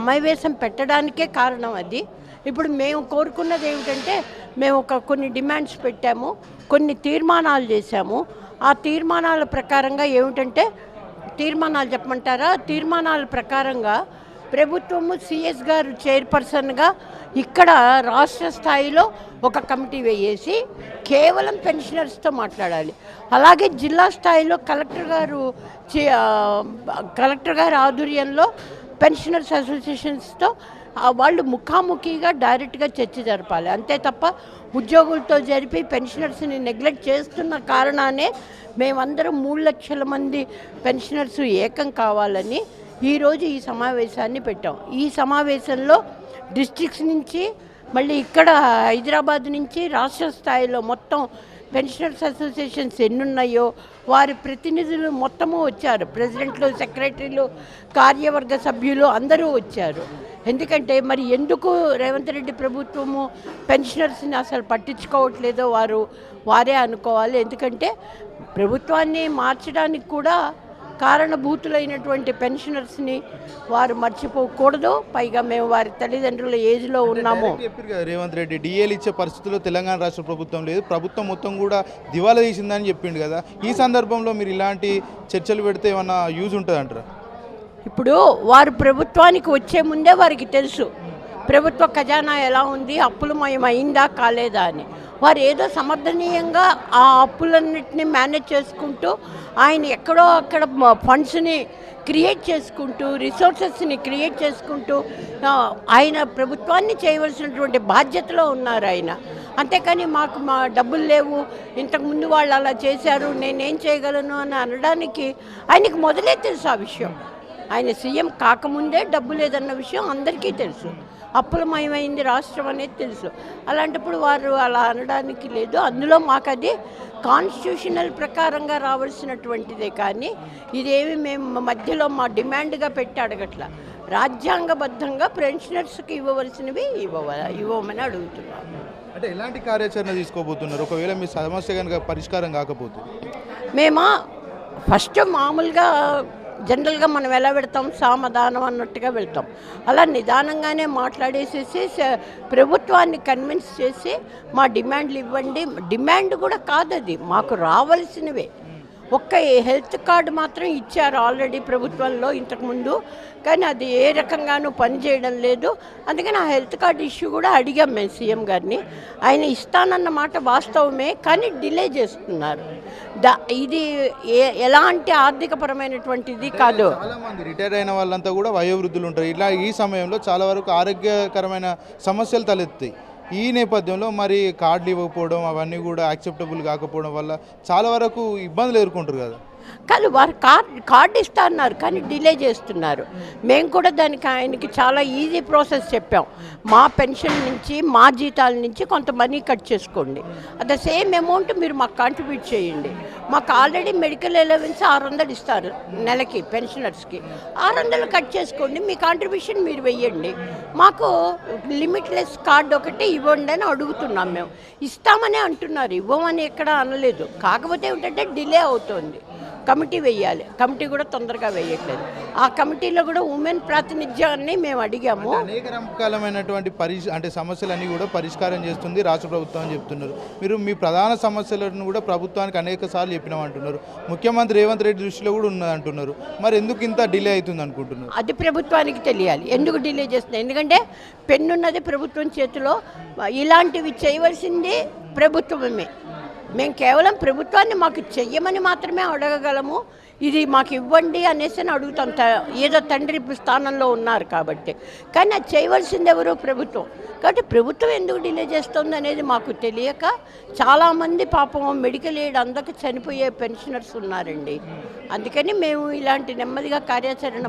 సమావేశం పెట్టడానికే కారణం అది. ఇప్పుడు మేము కోరుకున్నది ఏమిటంటే మేము ఒక కొన్ని డిమాండ్స్ పెట్టాము కొన్ని తీర్మానాలు చేశాము. ఆ తీర్మానాల ప్రకారంగా ఏమిటంటే తీర్మానాలు చెప్పమంటారా? తీర్మానాల ప్రకారంగా ప్రభుత్వము సిఎస్ గారు చైర్పర్సన్గా ఇక్కడ రాష్ట్ర స్థాయిలో ఒక కమిటీ వేయేసి కేవలం పెన్షనర్స్తో మాట్లాడాలి. అలాగే జిల్లా స్థాయిలో కలెక్టర్ గారు చే- కలెక్టర్ గారి ఆధ్వర్యంలో పెన్షనర్స్ అసోసియేషన్స్తో ఆ, వాళ్ళు ముఖాముఖిగా డైరెక్ట్గా చర్చ జరపాలి. అంతే తప్ప ఉద్యోగులతో జరిపి పెన్షనర్స్ని నెగ్లెక్ట్ చేస్తున్న కారణానే మేమందరం మూడు లక్షల మంది పెన్షనర్స్ ఏకం కావాలని ఈరోజు ఈ సమావేశాన్ని పెట్టాం. ఈ సమావేశంలో డిస్ట్రిక్ట్స్ నుంచి మళ్ళీ ఇక్కడ హైదరాబాద్ నుంచి రాష్ట్ర స్థాయిలో మొత్తం పెన్షనర్స్ అసోసియేషన్స్ ఎన్నున్నాయో వారి ప్రతినిధులు మొత్తము వచ్చారు. ప్రెసిడెంట్లు సెక్రటరీలు కార్యవర్గ సభ్యులు అందరూ వచ్చారు. ఎందుకంటే మరి ఎందుకు రేవంత్ రెడ్డి ప్రభుత్వము పెన్షనర్స్ని అసలు పట్టించుకోవట్లేదో వారు వారే అనుకోవాలి. ఎందుకంటే ప్రభుత్వాన్ని మార్చడానికి కూడా కారణభూతులైనటువంటి పెన్షనర్స్ని వారు మర్చిపోకూడదు. పైగా మేము వారి తల్లిదండ్రుల ఏజ్లో ఉన్నాము. రేవంత్ రెడ్డి డిఏలు ఇచ్చే పరిస్థితుల్లో తెలంగాణ రాష్ట్ర ప్రభుత్వం లేదు. ప్రభుత్వం మొత్తం కూడా దివాలా తీసిందని చెప్పిండు కదా. ఈ సందర్భంలో మీరు ఇలాంటి చర్చలు పెడితే ఏమన్నా యూజ్ ఉంటుంది అంటారా ఇప్పుడు వారు ప్రభుత్వానికి వచ్చే ముందే వారికి తెలుసు. ప్రభుత్వ ఖజానా ఎలా ఉంది? అప్పులమయం అయిందా కాలేదా అని. వారు ఏదో సమర్థనీయంగా ఆ అప్పులన్నింటినీ మేనేజ్ చేసుకుంటూ ఆయన ఎక్కడో అక్కడ ఫండ్స్ని క్రియేట్ చేసుకుంటూ రిసోర్సెస్ని క్రియేట్ చేసుకుంటూ ఆయన ప్రభుత్వాన్ని చేయవలసినటువంటి బాధ్యతలో ఉన్నారు ఆయన. అంతేకాని మాకు మా డబ్బులు లేవు ఇంతకుముందు వాళ్ళు అలా చేశారు నేనేం చేయగలను అని అనడానికి ఆయనకి మొదలే తెలుసు ఆ విషయం. ఆయన సీఎం కాకముందే డబ్బు లేదన్న విషయం అందరికీ తెలుసు. అప్పులమయమైంది రాష్ట్రం అనేది తెలుసు. అలాంటప్పుడు వారు అలా అనడానికి లేదు. అందులో మాకు అది కాన్స్టిట్యూషనల్ ప్రకారంగా రావాల్సినటువంటిదే కానీ ఇదేమి మేము మధ్యలో మా డిమాండ్గా పెట్టి అడగట్ల. రాజ్యాంగబద్ధంగా పెన్షనర్స్కి ఇవ్వవలసినవి ఇవ్వవ ఇవ్వమని అడుగుతున్నాం. అంటే ఎలాంటి కార్యాచరణ తీసుకోబోతున్నారు? ఒకవేళ మీ సమస్య కనుక పరిష్కారం కాకపోతే. మేము ఫస్ట్ మామూలుగా జనరల్గా మనం ఎలా పెడతాం? సామధానం అన్నట్టుగా వెళ్తాం అలా నిదానంగానే మాట్లాడేసేసి ప్రభుత్వాన్ని కన్విన్స్ చేసి మా డిమాండ్లు ఇవ్వండి. డిమాండ్ కూడా కాదు అది మాకు రావాల్సినవే. ఒక్క హెల్త్ కార్డు మాత్రం ఇచ్చారు ఆల్రెడీ ప్రభుత్వంలో ఇంతకుముందు. కానీ అది ఏ రకంగానూ పనిచేయడం లేదు. అందుకని ఆ హెల్త్ కార్డు ఇష్యూ కూడా అడిగాం మేము సీఎం గారిని. ఆయన ఇస్తానన్న మాట వాస్తవమే కానీ డిలే చేస్తున్నారు. దా ఇది ఏ ఎలాంటి ఆర్థికపరమైనటువంటిది కాదు. రిటైర్ అయిన వాళ్ళంతా కూడా వయోవృద్ధులు ఉంటారు. ఇలా ఈ సమయంలో చాలా వరకు ఆరోగ్యకరమైన సమస్యలు తలెత్తాయి. ఈ నేపథ్యంలో మరి కార్డులు ఇవ్వకపోవడం అవన్నీ కూడా యాక్సెప్టబుల్ కాకపోవడం వల్ల చాలా వరకు ఇబ్బందులు ఎదుర్కొంటారు కదా. కానీ వారు కార్డ్ కార్డు ఇస్తా అన్నారు కానీ డిలే చేస్తున్నారు. మేము కూడా దానికి ఆయనకి చాలా ఈజీ ప్రాసెస్ చెప్పాం. మా పెన్షన్ నుంచి మా జీతాల నుంచి కొంత మనీ కట్ చేసుకోండి. అట్ ద సేమ్ అమౌంట్ మీరు మాకు కాంట్రిబ్యూట్ చేయండి. మాకు ఆల్రెడీ మెడికల్ అలవెన్స్ ఆరు వందలు ఇస్తారు నెలకి పెన్షనర్స్కి ఆరు వందలు కట్ చేసుకోండి మీ కాంట్రిబ్యూషన్ మీరు వెయ్యండి. మాకు లిమిట్లెస్ కార్డు ఒకటి ఇవ్వండి అని అడుగుతున్నాం మేము. ఇస్తామనే అంటున్నారు ఇవ్వమని ఎక్కడ అనలేదు. కాకపోతే ఏంటంటే డిలే అవుతోంది. కమిటీ వేయాలి కమిటీ కూడా తొందరగా వేయట్లేదు ఆ కమిటీలో కూడా ఉమెన్ ప్రాతినిధ్యాన్ని మేము అడిగాము. అనేక రకాలమైనటువంటి పరిష్ అంటే సమస్యలన్నీ కూడా పరిష్కారం చేస్తుంది రాష్ట్ర ప్రభుత్వం అని చెప్తున్నారు. మీరు మీ ప్రధాన సమస్యలను కూడా ప్రభుత్వానికి అనేక సార్లు చెప్పినామంటున్నారు. ముఖ్యమంత్రి రేవంత్ రెడ్డి దృష్టిలో కూడా ఉన్నది అంటున్నారు. మరి ఎందుకు ఇంత డిలే అవుతుంది అనుకుంటున్నారు? అది ప్రభుత్వానికి తెలియాలి. ఎందుకు డిలే చేస్తుంది ఎందుకంటే పెన్నున్నది ప్రభుత్వం చేతిలో. ఇలాంటివి చేయవలసింది ప్రభుత్వమే. మేము కేవలం ప్రభుత్వాన్ని మాకు చెయ్యమని మాత్రమే అడగగలము. ఇది మాకు ఇవ్వండి అనేసి అడుగుతాం. త- ఏదో తండ్రి స్థానంలో ఉన్నారు కాబట్టి. కానీ అది చేయవలసింది ఎవరు ప్రభుత్వం. కాబట్టి ప్రభుత్వం ఎందుకు డిలే చేస్తుంది అనేది మాకు తెలియక చాలామంది పాపం మెడికల్ ఎయిడ్ అందక చనిపోయే పెన్షనర్స్ ఉన్నారండి. అందుకని మేము ఇలాంటి నెమ్మదిగా కార్యాచరణ